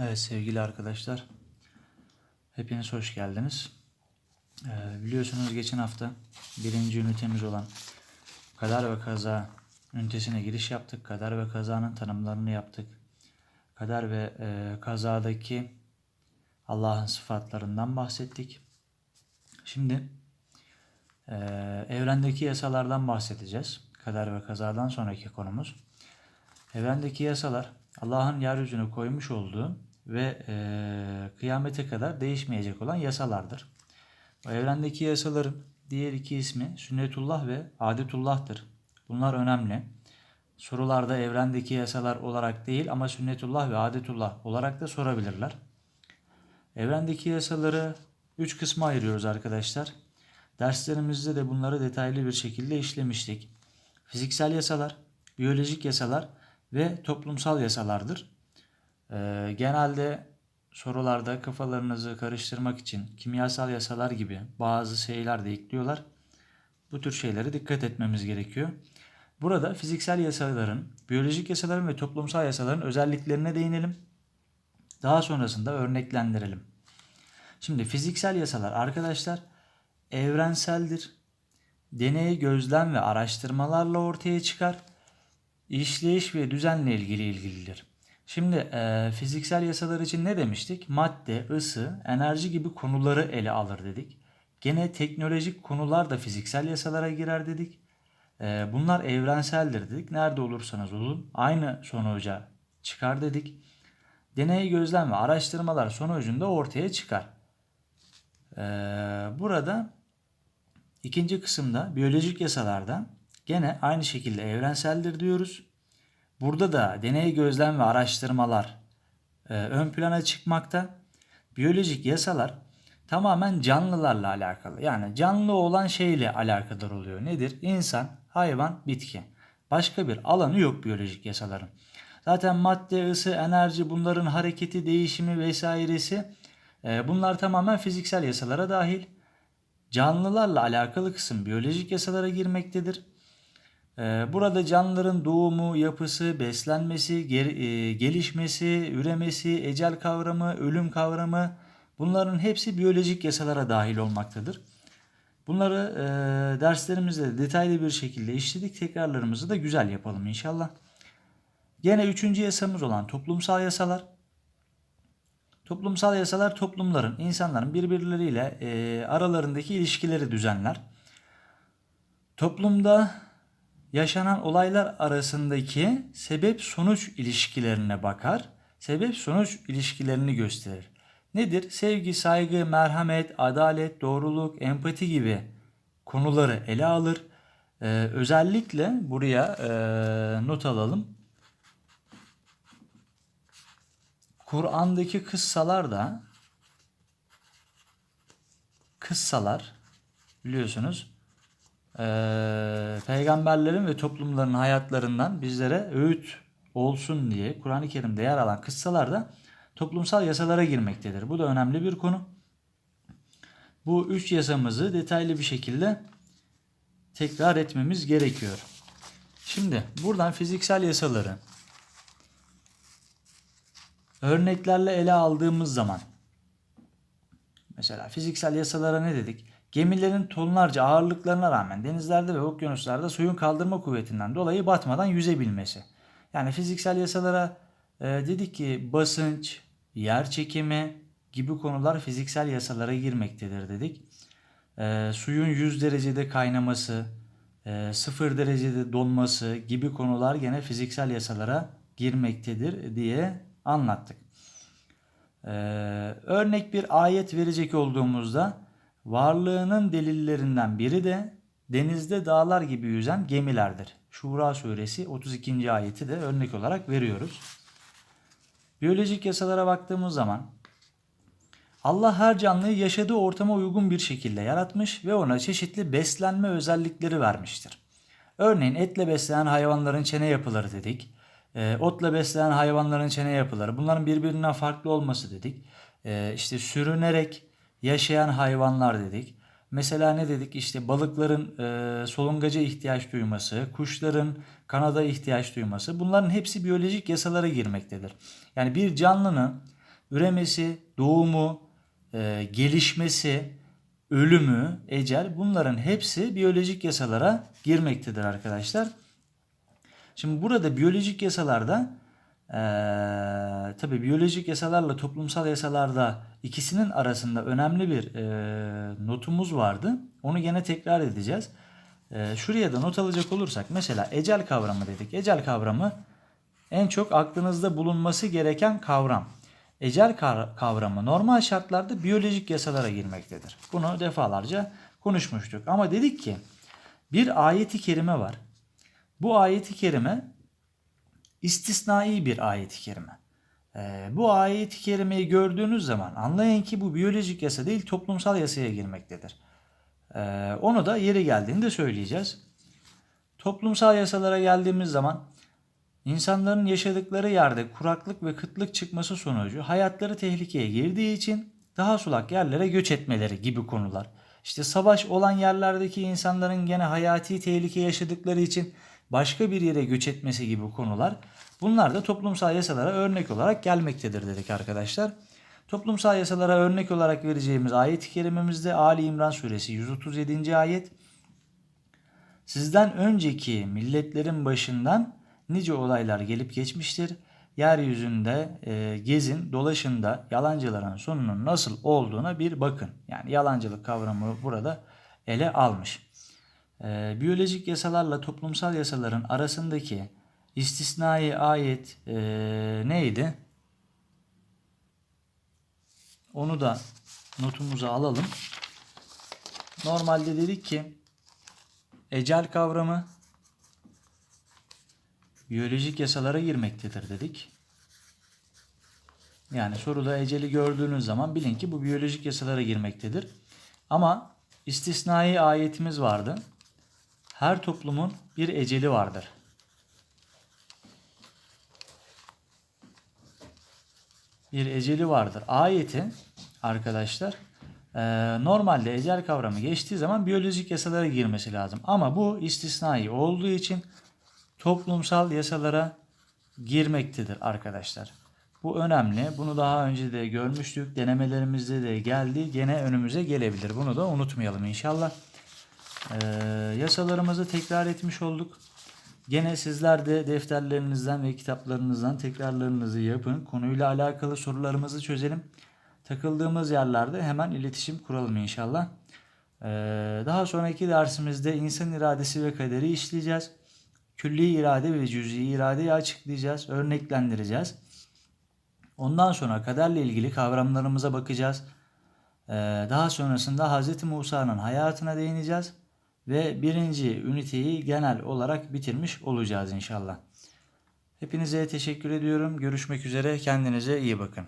Evet sevgili arkadaşlar, hepiniz hoş geldiniz. Ee, biliyorsunuz geçen hafta birinci ünitemiz olan Kader ve Kaza ünitesine giriş yaptık. Kader ve Kaza'nın tanımlarını yaptık. Kader ve e, Kaza'daki Allah'ın sıfatlarından bahsettik. Şimdi e, evrendeki yasalardan bahsedeceğiz. Kader ve Kaza'dan sonraki konumuz. Evrendeki yasalar Allah'ın yeryüzüne koymuş olduğu ve e, kıyamete kadar değişmeyecek olan yasalardır. Bu evrendeki yasaların diğer iki ismi sünnetullah ve adetullah'tır. Bunlar önemli. Sorularda evrendeki yasalar olarak değil ama sünnetullah ve adetullah olarak da sorabilirler. Evrendeki yasaları üç kısma ayırıyoruz arkadaşlar. Derslerimizde de bunları detaylı bir şekilde işlemiştik. Fiziksel yasalar, biyolojik yasalar ve toplumsal yasalardır. Ee, genelde sorularda kafalarınızı karıştırmak için kimyasal yasalar gibi bazı şeyler de ekliyorlar. Bu tür şeylere dikkat etmemiz gerekiyor. Burada fiziksel yasaların, biyolojik yasaların ve toplumsal yasaların özelliklerine değinelim. Daha sonrasında örneklendirelim. Şimdi fiziksel yasalar arkadaşlar evrenseldir. Deney, gözlem ve araştırmalarla ortaya çıkar. İşleyiş ve düzenle ilgili ilgilidir. Şimdi e, fiziksel yasalar için ne demiştik? Madde, ısı, enerji gibi konuları ele alır dedik. Gene teknolojik konular da fiziksel yasalara girer dedik. E, bunlar evrenseldir dedik. Nerede olursanız olun aynı sonuca çıkar dedik. Deney, gözlem ve araştırmalar sonucunda ortaya çıkar. E, burada ikinci kısımda biyolojik yasalardan gene aynı şekilde evrenseldir diyoruz. Burada da deney, gözlem ve araştırmalar e, ön plana çıkmakta. Biyolojik yasalar tamamen canlılarla alakalı. Yani canlı olan şeyle alakadar oluyor. Nedir? İnsan, hayvan, bitki. Başka bir alanı yok biyolojik yasaların. Zaten madde, ısı, enerji bunların hareketi, değişimi vesairesi e, bunlar tamamen fiziksel yasalara dahil. Canlılarla alakalı kısım biyolojik yasalara girmektedir. Ee, burada canlıların doğumu, yapısı, beslenmesi, e, gelişmesi, üremesi, ecel kavramı, ölüm kavramı bunların hepsi biyolojik yasalara dahil olmaktadır. Bunları e, derslerimizde detaylı bir şekilde işledik. Tekrarlarımızı da güzel yapalım inşallah. Gene üçüncü yasamız olan toplumsal yasalar. Toplumsal yasalar toplumların, insanların birbirleriyle e, aralarındaki ilişkileri düzenler. Toplumda yaşanan olaylar arasındaki sebep sonuç ilişkilerine bakar. Sebep sonuç ilişkilerini gösterir. Nedir? Sevgi, saygı, merhamet, adalet, doğruluk, empati gibi konuları ele alır. Ee, özellikle buraya e, not alalım. Kur'an'daki kıssalar da kıssalar biliyorsunuz e, peygamberlerin ve toplumların hayatlarından bizlere öğüt olsun diye Kur'an-ı Kerim'de yer alan kıssalarda toplumsal yasalara girmektedir. Bu da önemli bir konu. Bu üç yasamızı detaylı bir şekilde tekrar etmemiz gerekiyor. Şimdi buradan fiziksel yasaları örneklerle ele aldığımız zaman mesela fiziksel yasalara ne dedik? Gemilerin tonlarca ağırlıklarına rağmen denizlerde ve okyanuslarda suyun kaldırma kuvvetinden dolayı batmadan yüzebilmesi. Yani fiziksel yasalara e, dedik ki basınç, yer çekimi gibi konular fiziksel yasalara girmektedir dedik. E, suyun 100 derecede kaynaması, e, 0 derecede donması gibi konular gene fiziksel yasalara girmektedir diye anlattık. E, örnek bir ayet verecek olduğumuzda Varlığının delillerinden biri de denizde dağlar gibi yüzen gemilerdir. Şura suresi 32. ayeti de örnek olarak veriyoruz. Biyolojik yasalara baktığımız zaman Allah her canlıyı yaşadığı ortama uygun bir şekilde yaratmış ve ona çeşitli beslenme özellikleri vermiştir. Örneğin etle beslenen hayvanların çene yapıları dedik. E, otla beslenen hayvanların çene yapıları. Bunların birbirinden farklı olması dedik. E, işte sürünerek yaşayan hayvanlar dedik. Mesela ne dedik? İşte balıkların e, solungaca ihtiyaç duyması, kuşların kanada ihtiyaç duyması bunların hepsi biyolojik yasalara girmektedir. Yani bir canlının üremesi, doğumu, e, gelişmesi, ölümü, ecel bunların hepsi biyolojik yasalara girmektedir arkadaşlar. Şimdi burada biyolojik yasalarda eee tabi biyolojik yasalarla toplumsal yasalarda ikisinin arasında önemli bir eee, notumuz vardı. Onu gene tekrar edeceğiz. Eee, şuraya da not alacak olursak mesela ecel kavramı dedik. Ecel kavramı en çok aklınızda bulunması gereken kavram. Ecel kavramı normal şartlarda biyolojik yasalara girmektedir. Bunu defalarca konuşmuştuk. Ama dedik ki bir ayeti kerime var. Bu ayeti kerime istisnai bir ayeti kerime. Ee, bu ayeti kerimeyi gördüğünüz zaman anlayın ki bu biyolojik yasa değil toplumsal yasaya girmektedir. Ee, onu da yeri geldiğinde söyleyeceğiz. Toplumsal yasalara geldiğimiz zaman insanların yaşadıkları yerde kuraklık ve kıtlık çıkması sonucu hayatları tehlikeye girdiği için daha sulak yerlere göç etmeleri gibi konular. İşte savaş olan yerlerdeki insanların gene hayati tehlike yaşadıkları için başka bir yere göç etmesi gibi konular. Bunlar da toplumsal yasalara örnek olarak gelmektedir dedik arkadaşlar. Toplumsal yasalara örnek olarak vereceğimiz ayet-i kerimemizde Ali İmran suresi 137. ayet. Sizden önceki milletlerin başından nice olaylar gelip geçmiştir. Yeryüzünde e, gezin, dolaşın da yalancıların sonunun nasıl olduğuna bir bakın. Yani yalancılık kavramı burada ele almış. E, biyolojik yasalarla toplumsal yasaların arasındaki istisnai ayet e, neydi? Onu da notumuza alalım. Normalde dedik ki ecel kavramı biyolojik yasalara girmektedir dedik. Yani soruda eceli gördüğünüz zaman bilin ki bu biyolojik yasalara girmektedir. Ama istisnai ayetimiz vardı. Her toplumun bir eceli vardır. Bir eceli vardır. Ayeti arkadaşlar e, normalde ecel kavramı geçtiği zaman biyolojik yasalara girmesi lazım. Ama bu istisnai olduğu için toplumsal yasalara girmektedir arkadaşlar. Bu önemli. Bunu daha önce de görmüştük. Denemelerimizde de geldi. Gene önümüze gelebilir. Bunu da unutmayalım inşallah. Ee, yasalarımızı tekrar etmiş olduk. Gene sizler de defterlerinizden ve kitaplarınızdan tekrarlarınızı yapın. Konuyla alakalı sorularımızı çözelim. Takıldığımız yerlerde hemen iletişim kuralım inşallah. Ee, daha sonraki dersimizde insan iradesi ve kaderi işleyeceğiz. Külli irade ve cüz'i iradeyi açıklayacağız, örneklendireceğiz. Ondan sonra kaderle ilgili kavramlarımıza bakacağız. Ee, daha sonrasında Hz. Musa'nın hayatına değineceğiz. Ve birinci üniteyi genel olarak bitirmiş olacağız inşallah. Hepinize teşekkür ediyorum. Görüşmek üzere. Kendinize iyi bakın.